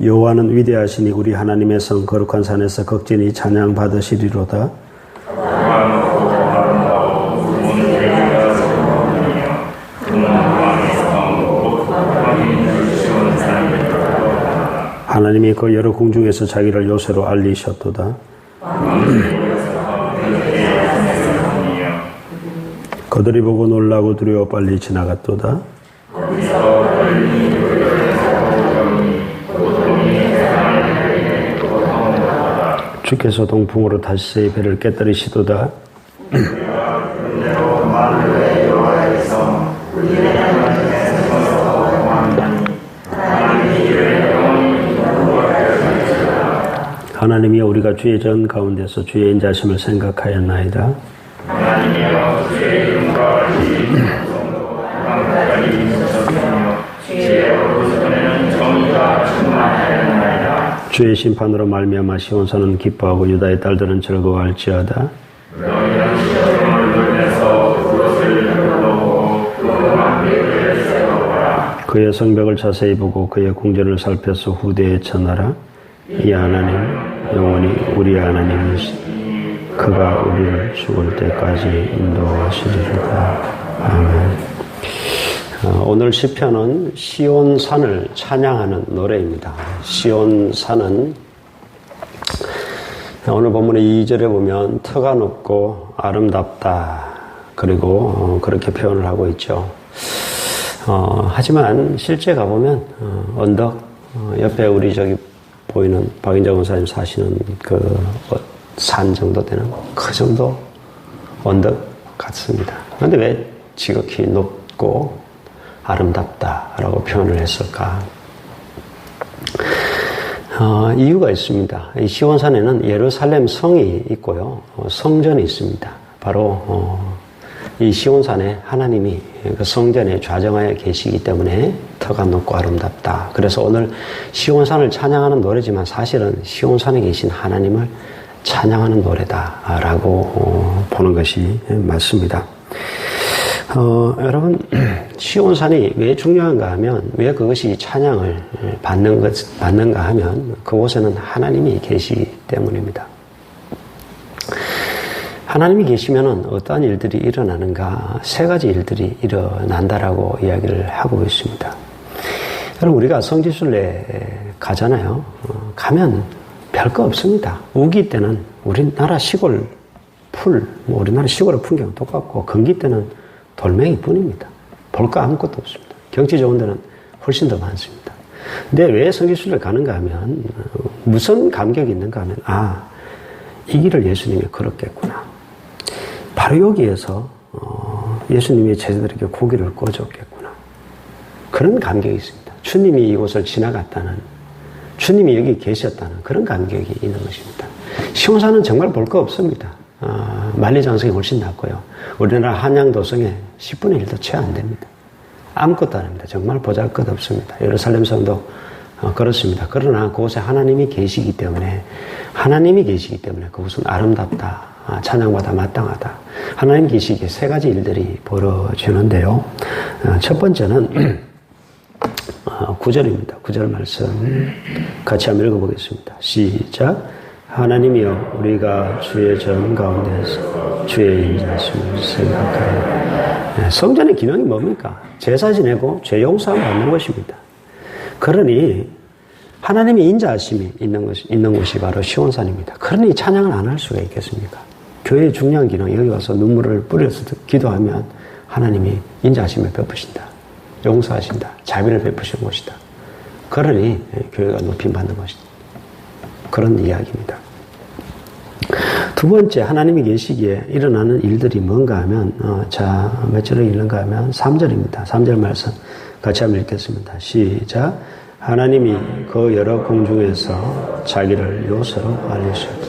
여호와는 위대하시니 우리 하나님의 성 거룩한 산에서 극진히 찬양 받으시리로다. 하나님이 그 여러 궁중에서 자기를 요새로 알리셨도다. 그들이 보고 놀라고 두려워 빨리 지나갔도다. 주께서 동풍으로 다시 배를 깨뜨리시도다. 하나님이 우리가 주의 전 가운데서 주의 인자심을 생각하였나이다. 주의 주의 심판으로 말미암아 시온산은 기뻐하고 유다의 딸들은 즐거워할지어다. 그의 성벽을 자세히 보고 그의 궁전을 살펴서 후대에 전하라. 이 하나님 영원히 우리 하나님이시니 그가 우리를 죽을 때까지 인도하시리로다. 아멘. 어, 오늘 시편은 시온산을 찬양하는 노래입니다. 시온산은 오늘 본문의 2절에 보면 터가 높고 아름답다. 그리고 어, 그렇게 표현을 하고 있죠. 어, 하지만 실제 가보면 어, 언덕 어, 옆에 우리 저기 보이는 박인자 원사님 사시는 그 산 정도 되는 그 정도 언덕 같습니다. 그런데 왜 지극히 높고 아름답다라고 표현을 했을까? 어, 이유가 있습니다. 이 시온산에는 예루살렘 성이 있고요, 어, 성전이 있습니다. 바로 어, 이 시온산에 하나님이 그 성전에 좌정하여 계시기 때문에 터가 높고 아름답다. 그래서 오늘 시온산을 찬양하는 노래지만 사실은 시온산에 계신 하나님을 찬양하는 노래다라고 어, 보는 것이 맞습니다. 어, 여러분 시온산이 왜 중요한가 하면 왜 그것이 찬양을 받는 것 받는가 하면 그곳에는 하나님이 계시기 때문입니다. 하나님이 계시면 어떠한 일들이 일어나는가 세 가지 일들이 일어난다라고 이야기를 하고 있습니다. 여러분 우리가 성지순례 가잖아요. 어, 가면 별거 없습니다. 우기 때는 우리나라 시골 풀, 뭐 우리나라 시골의 풍경은 똑같고 건기 때는 돌멩이 뿐입니다. 볼 거 아무것도 없습니다. 경치 좋은 데는 훨씬 더 많습니다. 근데 왜 성지순례 가는가 하면 무슨 감격이 있는가 하면 아, 이 길을 예수님이 걸었겠구나. 바로 여기에서 어, 예수님이 제자들에게 고기를 구워줬겠구나. 그런 감격이 있습니다. 주님이 이곳을 지나갔다는 주님이 여기 계셨다는 그런 감격이 있는 것입니다. 시온산은 정말 볼 거 없습니다. 아, 만리장성이 훨씬 낫고요. 우리나라 한양도성에 10분의 1도 채 안 됩니다. 아무것도 아닙니다. 정말 보잘 것 없습니다. 예루살렘 성도 어, 그렇습니다. 그러나 그곳에 하나님이 계시기 때문에 하나님이 계시기 때문에 그곳은 아름답다. 아, 찬양받아 마땅하다. 하나님 계시기에 세 가지 일들이 벌어지는데요. 어, 첫 번째는 어, 구절입니다. 구절 말씀 같이 한번 읽어보겠습니다. 시작. 하나님이여 우리가 주의 전 가운데서 주의 인자심을 생각하여 네, 성전의 기능이 뭡니까? 제사 지내고 죄 용서함 받는 것입니다. 그러니 하나님의 인자하심이 있는 것이, 있는 곳이 바로 시온산입니다. 그러니 찬양을 안 할 수가 있겠습니까? 교회의 중요한 기능, 여기 와서 눈물을 뿌려서 기도하면 하나님이 인자하심을 베푸신다. 용서하신다. 자비를 베푸신 곳이다. 그러니 교회가 높임 받는 것이다. 그런 이야기입니다. 두 번째, 하나님이 계시기에 일어나는 일들이 뭔가 하면, 어, 자, 몇 절을 읽는가 하면 3절입니다. 3절 말씀 같이 한번 읽겠습니다. 시작. 하나님이 그 여러 공중에서 자기를 요새로 알리셨다.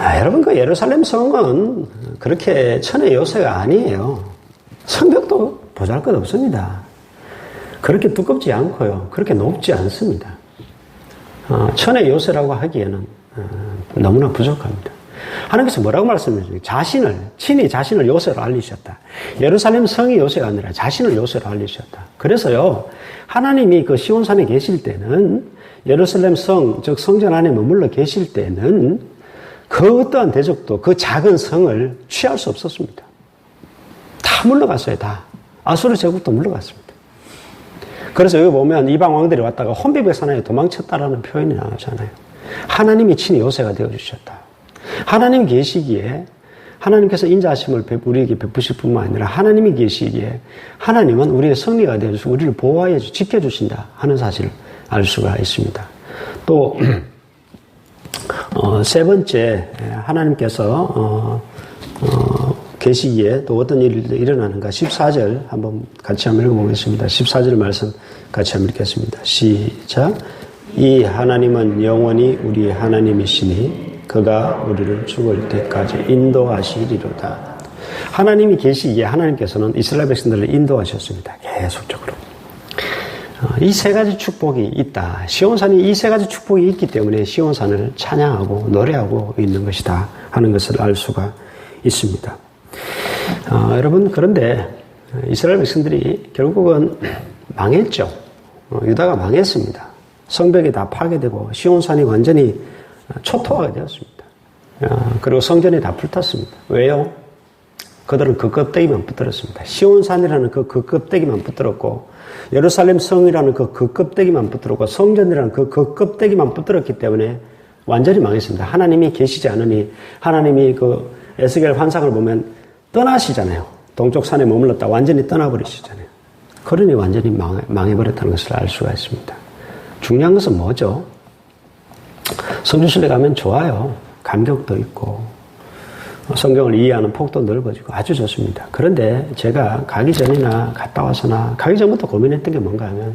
아, 여러분, 그 예루살렘 성은 그렇게 천의 요새가 아니에요. 성벽도 보잘 것 없습니다. 그렇게 두껍지 않고요. 그렇게 높지 않습니다. 어, 천의 요새라고 하기에는 어, 너무나 부족합니다. 하나님께서 뭐라고 말씀하셨어요? 자신을, 친히 자신을 요새로 알리셨다. 예루살렘 성이 요새가 아니라 자신을 요새로 알리셨다. 그래서요, 하나님이 그 시온산에 계실 때는 예루살렘 성, 즉 성전 안에 머물러 계실 때는 그 어떠한 대적도 그 작은 성을 취할 수 없었습니다. 다 물러갔어요, 다. 아수르 제국도 물러갔습니다. 그래서 여기 보면 이방 왕들이 왔다가 혼비백산에 도망쳤다라는 표현이 나오잖아요. 하나님이 친히 요새가 되어 주셨다. 하나님 계시기에 하나님께서 인자하심을 우리에게 베푸실 뿐만 아니라 하나님이 계시기에 하나님은 우리의 승리가 되어주시고 우리를 보호하여 지켜주신다 하는 사실을 알 수가 있습니다. 또, 어, 세 번째, 하나님께서, 어, 어, 계시기에 또 어떤 일이 일어나는가. 14절 한번 같이 한번 읽어보겠습니다. 14절 말씀 같이 한번 읽겠습니다. 시작. 이 하나님은 영원히 우리 하나님이시니 그가 우리를 죽을 때까지 인도하시리로다. 하나님이 계시기에 하나님께서는 이스라엘 백성들을 인도하셨습니다. 계속적으로. 어, 이세 가지 축복이 있다. 시온산이 이 세 가지 축복이 있기 때문에 시온산을 찬양하고 노래하고 있는 것이다 하는 것을 알 수가 있습니다. 어, 여러분 그런데 이스라엘 백성들이 결국은 망했죠. 어, 유다가 망했습니다. 성벽이 다 파괴되고 시온산이 완전히 초토화가 되었습니다. 어, 그리고 성전이 다 불탔습니다. 왜요? 그들은 그 껍데기만 붙들었습니다. 시온산이라는 그, 그 껍데기만 붙들었고 예루살렘 성이라는 그, 그 껍데기만 붙들었고 성전이라는 그, 그 껍데기만 붙들었기 때문에 완전히 망했습니다. 하나님이 계시지 않으니 하나님이 그 에스겔 환상을 보면 떠나시잖아요. 동쪽 산에 머물렀다 완전히 떠나버리시잖아요. 그러니 완전히 망해, 망해버렸다는 것을 알 수가 있습니다. 중요한 것은 뭐죠? 성주실에 가면 좋아요. 감격도 있고 성경을 이해하는 폭도 넓어지고 아주 좋습니다. 그런데 제가 가기 전이나 갔다 와서나 가기 전부터 고민했던 게 뭔가 하면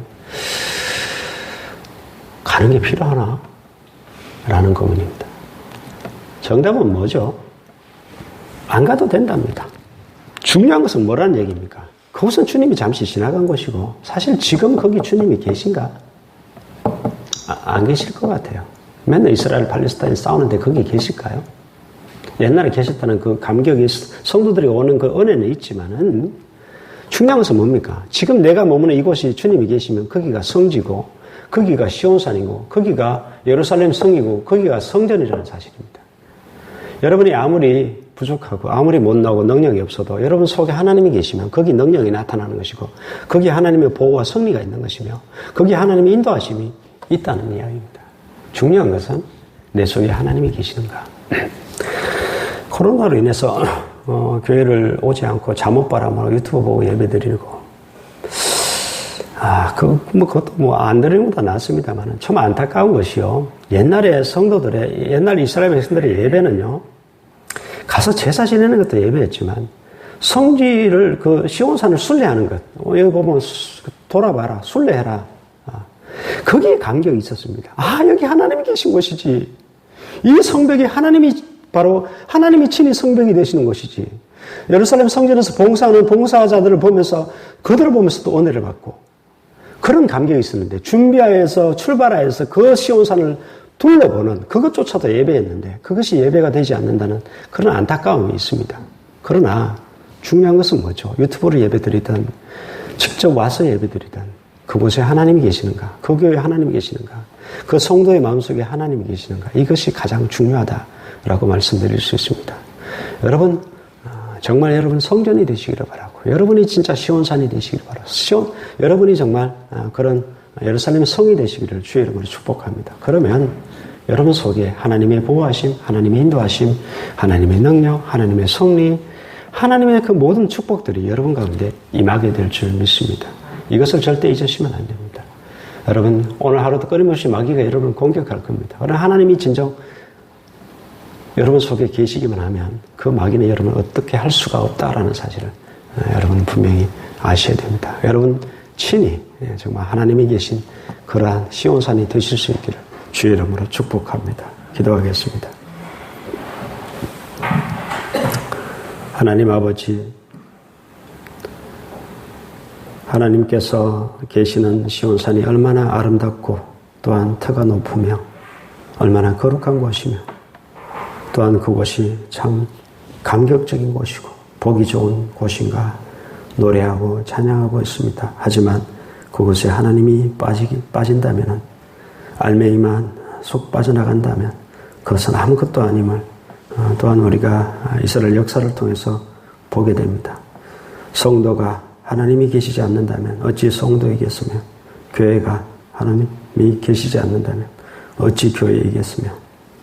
가는 게 필요하나? 라는 고민입니다. 정답은 뭐죠? 안 가도 된답니다. 중요한 것은 뭐라는 얘기입니까? 그곳은 주님이 잠시 지나간 곳이고 사실 지금 거기 주님이 계신가? 아, 안 계실 것 같아요. 맨날 이스라엘 팔레스타인 싸우는데 거기 계실까요? 옛날에 계셨다는 그 감격이 성도들이 오는 그 은혜는 있지만은 중요한 것은 뭡니까? 지금 내가 머무는 이곳이 주님이 계시면 거기가 성지고 거기가 시온산이고 거기가 예루살렘 성이고 거기가 성전이라는 사실입니다. 여러분이 아무리 부족하고 아무리 못나고 능력이 없어도 여러분 속에 하나님이 계시면 거기 능력이 나타나는 것이고 거기 하나님의 보호와 승리가 있는 것이며 거기 하나님의 인도하심이 있다는 이야기입니다. 중요한 것은 내 속에 하나님이 계시는가. 코로나로 인해서 어, 교회를 오지 않고 잠옷바람으로 유튜브 보고 예배 드리고 아, 그, 뭐, 그것도 뭐, 안 드리는 것도 낫습니다만, 좀 안타까운 것이요. 옛날에 성도들의, 옛날 이스라엘 백성들의 예배는요, 가서 제사 지내는 것도 예배였지만, 성지를, 그, 시온산을 순례하는 것. 어, 여기 보면, 돌아봐라. 순례해라. 아, 거기에 감격이 있었습니다. 아, 여기 하나님이 계신 곳이지. 이 성벽이 하나님이 바로 하나님이 친히 성벽이 되시는 곳이지. 예루살렘 성전에서 봉사하는 봉사자들을 보면서 그들을 보면서 또 은혜를 받고 그런 감격이 있었는데 준비하여서 출발하여서 그 시온산을 둘러보는 그것조차도 예배였는데 그것이 예배가 되지 않는다는 그런 안타까움이 있습니다. 그러나 중요한 것은 뭐죠? 유튜브로 예배 드리든 직접 와서 예배 드리든 그곳에 하나님이 계시는가? 그 교회에 하나님이 계시는가? 그 성도의 마음속에 하나님이 계시는가? 이것이 가장 중요하다. 라고 말씀드릴 수 있습니다. 여러분, 아, 정말 여러분 성전이 되시기를 바라고, 여러분이 진짜 시온산이 되시기를 바라고, 시온, 여러분이 정말 아, 그런 예루살렘 성이 되시기를 주의 이름으로 축복합니다. 그러면 여러분 속에 하나님의 보호하심, 하나님의 인도하심, 하나님의 능력, 하나님의 성리, 하나님의 그 모든 축복들이 여러분 가운데 임하게 될 줄 믿습니다. 이것을 절대 잊으시면 안 됩니다. 여러분, 오늘 하루도 끊임없이 마귀가 여러분을 공격할 겁니다. 그러나 하나님이 진정 여러분 속에 계시기만 하면 그 마귀는 여러분을 어떻게 할 수가 없다라는 사실을 어, 여러분 분명히 아셔야 됩니다. 여러분 친히 예, 정말 하나님이 계신 그러한 시온산이 되실 수 있기를 주의 이름으로 축복합니다. 기도하겠습니다. 하나님 아버지, 하나님께서 계시는 시온산이 얼마나 아름답고 또한 터가 높으며 얼마나 거룩한 곳이며 또한 그곳이 참 감격적인 곳이고 보기 좋은 곳인가 노래하고 찬양하고 있습니다. 하지만 그곳에 하나님이 빠지기, 빠진다면 알맹이만 속 빠져나간다면 그것은 아무것도 아님을 어, 또한 우리가 이스라엘 역사를 통해서 보게 됩니다. 성도가 하나님이 계시지 않는다면 어찌 성도이겠으며 교회가 하나님이 계시지 않는다면 어찌 교회이겠으며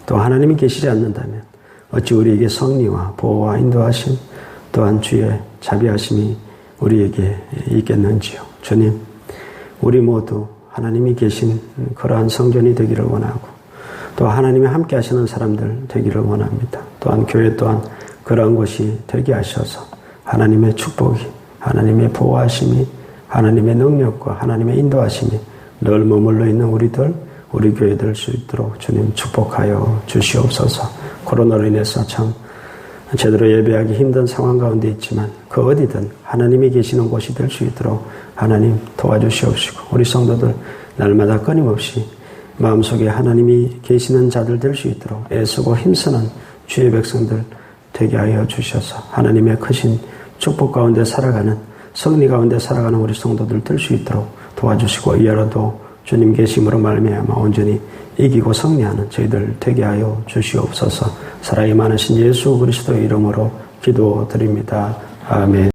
또 하나님이 계시지 않는다면 어찌 우리에게 성리와 보호와 인도하심 또한 주의 자비하심이 우리에게 있겠는지요. 주님, 우리 모두 하나님이 계신 그러한 성전이 되기를 원하고 또 하나님이 함께 하시는 사람들 되기를 원합니다. 또한 교회 또한 그러한 곳이 되게 하셔서 하나님의 축복이 하나님의 보호하심이 하나님의 능력과 하나님의 인도하심이 늘 머물러 있는 우리들 우리 교회 될 수 있도록 주님 축복하여 주시옵소서. 코로나로 인해서 참 제대로 예배하기 힘든 상황 가운데 있지만 그 어디든 하나님이 계시는 곳이 될 수 있도록 하나님 도와주시옵시고 우리 성도들 날마다 끊임없이 마음속에 하나님이 계시는 자들 될 수 있도록 애쓰고 힘쓰는 주의 백성들 되게 하여 주셔서 하나님의 크신 축복 가운데 살아가는 승리 가운데 살아가는 우리 성도들 될 수 있도록 도와주시고 이하로도 주님 계심으로 말미암아 온전히 이기고 승리하는 저희들 되게 하여 주시옵소서. 사랑이 많으신 예수 그리스도의 이름으로 기도드립니다. 아멘.